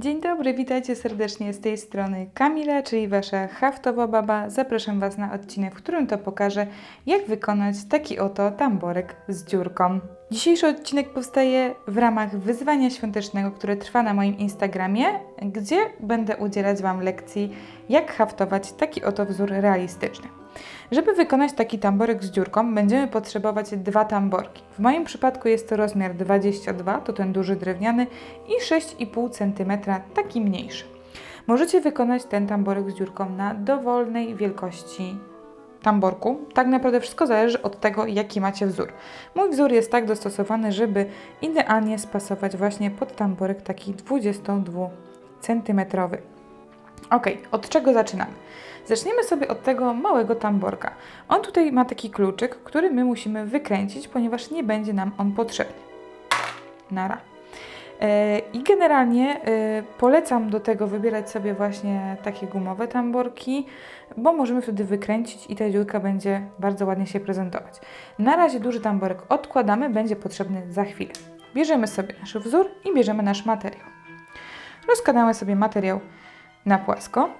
Dzień dobry, witajcie serdecznie z tej strony Kamila, czyli Wasza haftowa baba. Zapraszam Was na odcinek, w którym to pokażę, jak wykonać taki oto tamborek z dziurką. Dzisiejszy odcinek powstaje w ramach wyzwania świątecznego, które trwa na moim Instagramie, gdzie będę udzielać Wam lekcji, jak haftować taki oto wzór realistyczny. Żeby wykonać taki tamborek z dziurką, będziemy potrzebować dwa tamborki. W moim przypadku jest to rozmiar 22, to ten duży drewniany, i 6,5 cm, taki mniejszy. Możecie wykonać ten tamborek z dziurką na dowolnej wielkości tamborku. Tak naprawdę wszystko zależy od tego, jaki macie wzór. Mój wzór jest tak dostosowany, żeby idealnie spasować właśnie pod tamborek taki 22 cm. Ok, od czego zaczynamy? Zaczniemy sobie od tego małego tamborka. On tutaj ma taki kluczyk, który my musimy wykręcić, ponieważ nie będzie nam on potrzebny. Nara. E, I generalnie e, polecam do tego wybierać sobie właśnie takie gumowe tamborki, bo możemy wtedy wykręcić i ta dziurka będzie bardzo ładnie się prezentować. Na razie duży tamborek odkładamy, będzie potrzebny za chwilę. Bierzemy sobie nasz wzór i bierzemy nasz materiał. Rozkładamy sobie materiał na płasko.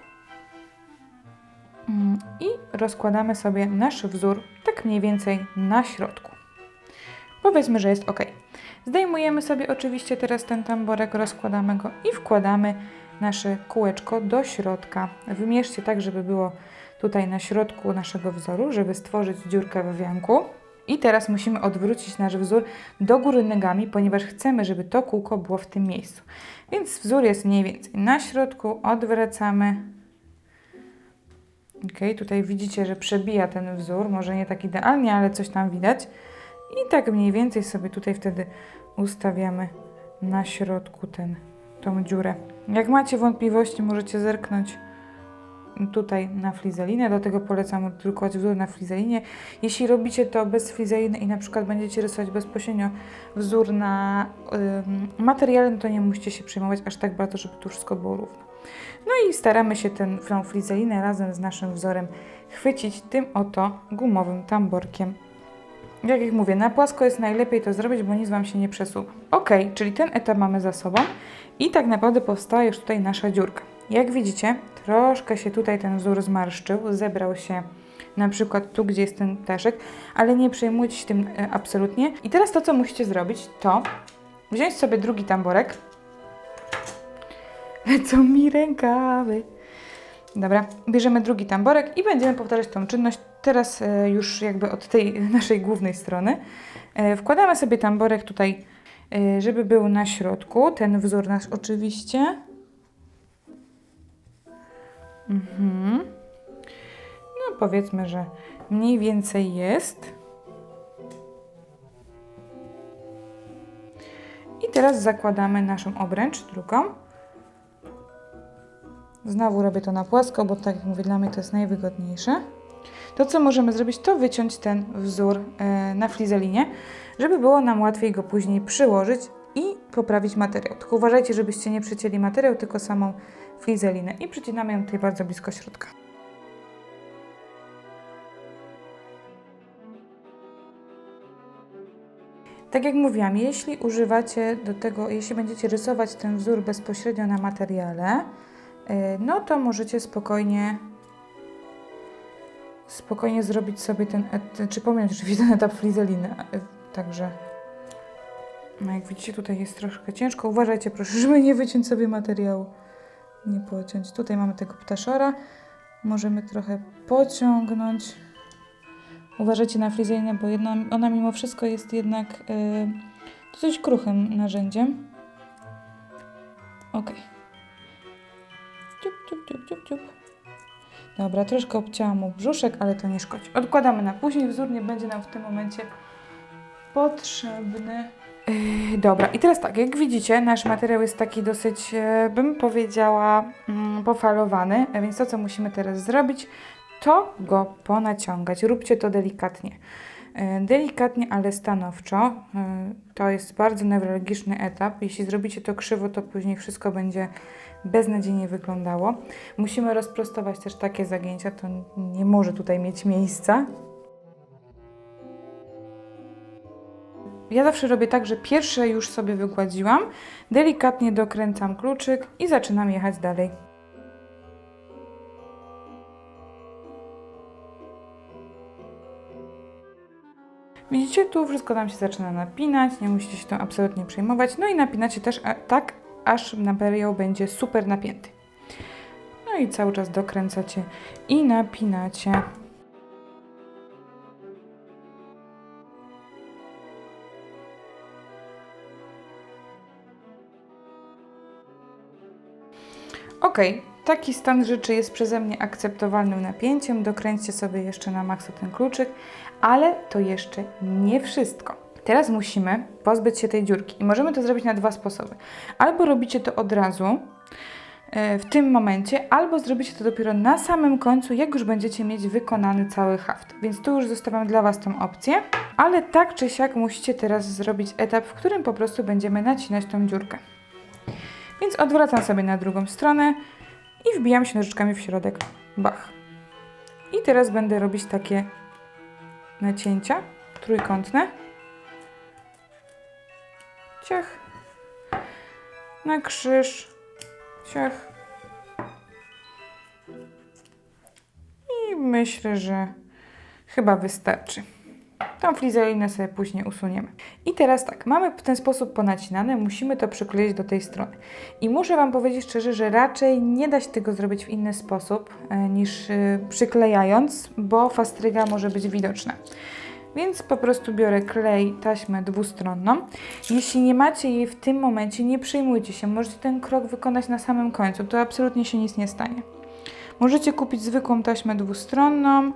Mm, I rozkładamy sobie nasz wzór tak mniej więcej na środku. Powiedzmy, że jest ok. Zdejmujemy sobie oczywiście teraz ten tamborek, rozkładamy go i wkładamy nasze kółeczko do środka. Wymierzcie tak, żeby było tutaj na środku naszego wzoru, żeby stworzyć dziurkę we wianku. I teraz musimy odwrócić nasz wzór do góry nogami, ponieważ chcemy, żeby to kółko było w tym miejscu. Więc wzór jest mniej więcej na środku, odwracamy Ok, tutaj widzicie, że przebija ten wzór, może nie tak idealnie, ale coś tam widać. I tak mniej więcej sobie tutaj wtedy ustawiamy na środku ten, tą dziurę. Jak macie wątpliwości, możecie zerknąć tutaj na flizelinę, do tego polecam drukować wzór na flizelinie. Jeśli robicie to bez flizeliny i na przykład będziecie rysować bezpośrednio wzór na ym, materiale, no to nie musicie się przejmować aż tak bardzo, żeby tu wszystko było równo. No i staramy się tę flizelinę razem z naszym wzorem chwycić tym oto gumowym tamborkiem. Jak jak mówię, na płasko jest najlepiej to zrobić, bo nic Wam się nie przesuwa. Ok, czyli ten etap mamy za sobą i tak naprawdę powstała już tutaj nasza dziurka. Jak widzicie, troszkę się tutaj ten wzór zmarszczył, zebrał się na przykład tu, gdzie jest ten ptaszek, ale nie przejmujcie się tym e, absolutnie. I teraz to, co musicie zrobić, to wziąć sobie drugi tamborek, Lecą mi rękawy. Dobra, bierzemy drugi tamborek i będziemy powtarzać tą czynność teraz e, już jakby od tej naszej głównej strony. E, wkładamy sobie tamborek tutaj, żeby był na środku. Ten wzór nasz oczywiście. Mhm. No powiedzmy, że mniej więcej jest. I teraz zakładamy naszą obręcz drugą. Znowu robię to na płasko, bo tak jak mówię, dla mnie to jest najwygodniejsze. To, co możemy zrobić, to wyciąć ten wzór e, na flizelinie, żeby było nam łatwiej go później przyłożyć i poprawić materiał. Tylko uważajcie, żebyście nie przycięli materiał, tylko samą flizelinę. I przycinamy ją tutaj bardzo blisko środka. Tak jak mówiłam, jeśli używacie do tego, jeśli będziecie rysować ten wzór bezpośrednio na materiale, E, no to możecie spokojnie spokojnie zrobić sobie ten, czy pominąć oczywiście ten etap flizeliny. E, także no jak widzicie tutaj jest troszkę ciężko. Uważajcie proszę, żeby nie wyciąć sobie materiału. Nie pociąć. Tutaj mamy tego ptaszora. Możemy trochę pociągnąć. Uważajcie na flizelinę, bo jedna, ona mimo wszystko jest jednak yy, dosyć kruchym narzędziem. Ok. Ciup, ciup, ciup, ciup, ciup. Dobra, troszkę obcięłam mu brzuszek, ale to nie szkodzi. Odkładamy na później, wzór nie będzie nam w tym momencie potrzebny. Yy, dobra, i teraz tak, jak widzicie, nasz materiał jest taki dosyć, yy, bym powiedziała, yy, pofalowany, więc to, co musimy teraz zrobić, to go ponaciągać. Róbcie to delikatnie. Yy, delikatnie, ale stanowczo. Yy, to jest bardzo newralgiczny etap. Jeśli zrobicie to krzywo, to później wszystko będzie beznadziejnie wyglądało. Musimy rozprostować też takie zagięcia, to nie może tutaj mieć miejsca. Ja zawsze robię tak, że pierwsze już sobie wygładziłam, delikatnie dokręcam kluczyk i zaczynam jechać dalej. Widzicie, tu wszystko nam się zaczyna napinać, nie musicie się tym absolutnie przejmować. No i napinacie też tak, aż materiał będzie super napięty. No i cały czas dokręcacie i napinacie. Ok, taki stan rzeczy jest przeze mnie akceptowalnym napięciem. Dokręćcie sobie jeszcze na maksa ten kluczyk, ale to jeszcze nie wszystko. Teraz musimy pozbyć się tej dziurki i możemy to zrobić na dwa sposoby. Albo robicie to od razu e, w tym momencie, albo zrobicie to dopiero na samym końcu, jak już będziecie mieć wykonany cały haft. Więc tu już zostawiam dla Was tą opcję, ale tak czy siak musicie teraz zrobić etap, w którym po prostu będziemy nacinać tą dziurkę. Więc odwracam sobie na drugą stronę i wbijam się nożyczkami w środek. Bach. I teraz będę robić takie nacięcia trójkątne. Ciach. Na krzyż. Ciach. I myślę, że chyba wystarczy. Tą flizelinę sobie później usuniemy. I teraz tak, mamy w ten sposób ponacinane, musimy to przykleić do tej strony. I muszę Wam powiedzieć szczerze, że raczej nie da się tego zrobić w inny sposób e, niż e, przyklejając, bo fastryga może być widoczna. Więc po prostu biorę klej, taśmę dwustronną. Jeśli nie macie jej w tym momencie, nie przejmujcie się. Możecie ten krok wykonać na samym końcu. To absolutnie się nic nie stanie. Możecie kupić zwykłą taśmę dwustronną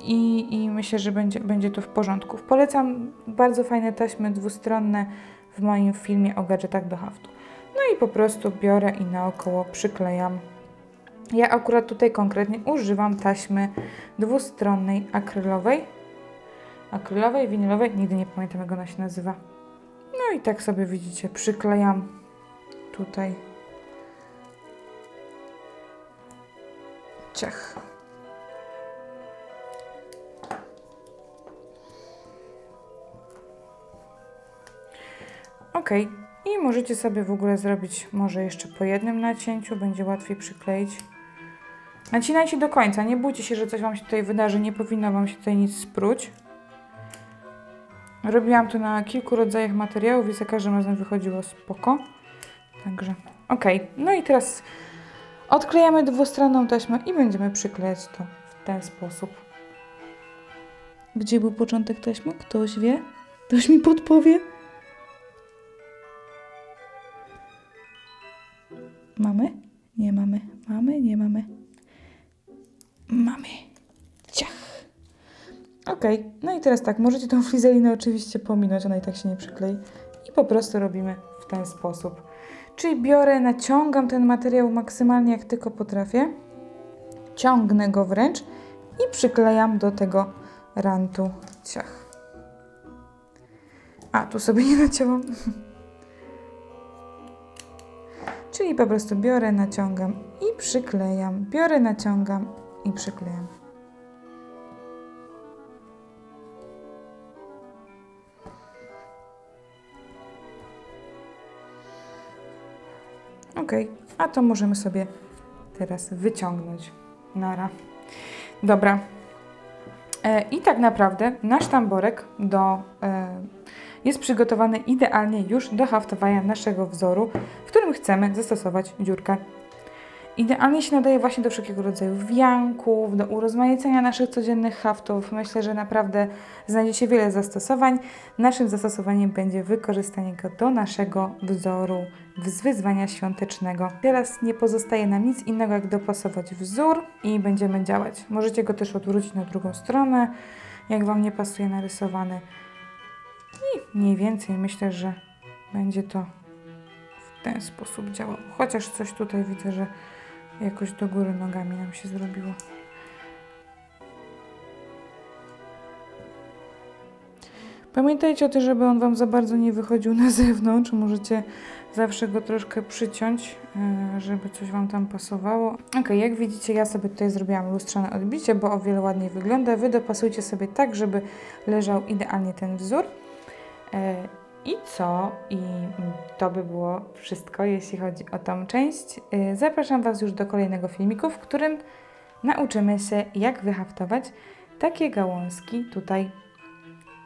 i, i myślę, że będzie, będzie to w porządku. Polecam bardzo fajne taśmy dwustronne w moim filmie o gadżetach do haftu. No i po prostu biorę i naokoło przyklejam. Ja akurat tutaj konkretnie używam taśmy dwustronnej akrylowej. Akrylowej, winylowej, nigdy nie pamiętam jak ona się nazywa. No i tak sobie widzicie, przyklejam tutaj. Ciach. Ok, i możecie sobie w ogóle zrobić może jeszcze po jednym nacięciu, będzie łatwiej przykleić. Nacinajcie do końca, nie bójcie się, że coś Wam się tutaj wydarzy, nie powinno Wam się tutaj nic spróć. Robiłam to na kilku rodzajach materiałów i za każdym razem wychodziło spoko. Także ok, no i teraz odklejamy dwustronną taśmę i będziemy przyklejać to w ten sposób. Gdzie był początek taśmy? Ktoś wie? Ktoś mi podpowie? Mamy? Nie mamy. Mamy? Nie mamy. Mamy. Ciach. Ok, no i teraz tak, możecie tą frizelinę oczywiście pominąć, ona i tak się nie przyklei. I po prostu robimy w ten sposób. Czyli biorę, naciągam ten materiał maksymalnie jak tylko potrafię. Ciągnę go wręcz i przyklejam do tego rantu. Ciach. A, tu sobie nie nacięłam. Czyli po prostu biorę, naciągam i przyklejam. Biorę, naciągam i przyklejam. Ok, a to możemy sobie teraz wyciągnąć. Nara. Dobra. E, I tak naprawdę nasz tamborek do, e, jest przygotowany idealnie już do haftowania naszego wzoru, w którym chcemy zastosować dziurkę. Idealnie się nadaje właśnie do wszelkiego rodzaju wianków, do urozmaicenia naszych codziennych haftów. Myślę, że naprawdę znajdziecie wiele zastosowań. Naszym zastosowaniem będzie wykorzystanie go do naszego wzoru z wyzwania świątecznego. Teraz nie pozostaje nam nic innego, jak dopasować wzór i będziemy działać. Możecie go też odwrócić na drugą stronę, jak Wam nie pasuje narysowany. I mniej więcej myślę, że będzie to w ten sposób działało. Chociaż coś tutaj widzę, że jakoś do góry nogami nam się zrobiło. Pamiętajcie o tym, żeby on Wam za bardzo nie wychodził na zewnątrz. Możecie zawsze go troszkę przyciąć, e, żeby coś Wam tam pasowało. Ok, jak widzicie, ja sobie tutaj zrobiłam lustrzane odbicie, bo o wiele ładniej wygląda. Wy dopasujcie sobie tak, żeby leżał idealnie ten wzór. E, I co? I mm, to by było wszystko, jeśli chodzi o tą część. E, Zapraszam Was już do kolejnego filmiku, w którym nauczymy się, jak wyhaftować takie gałązki tutaj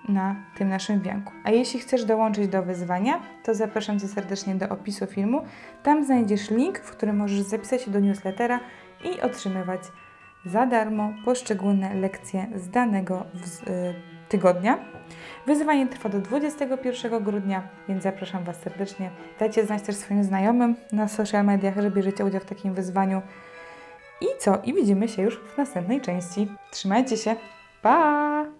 na tym naszym wianku. A jeśli chcesz dołączyć do wyzwania, to zapraszam Cię serdecznie do opisu filmu. Tam znajdziesz link, w którym możesz zapisać się do newslettera i otrzymywać za darmo poszczególne lekcje z danego wz- y, tygodnia. Wyzwanie trwa do 21 grudnia, więc zapraszam Was serdecznie. Dajcie znać też swoim znajomym na social mediach, że bierzecie udział w takim wyzwaniu. I co? I widzimy się już w następnej części. Trzymajcie się. Pa!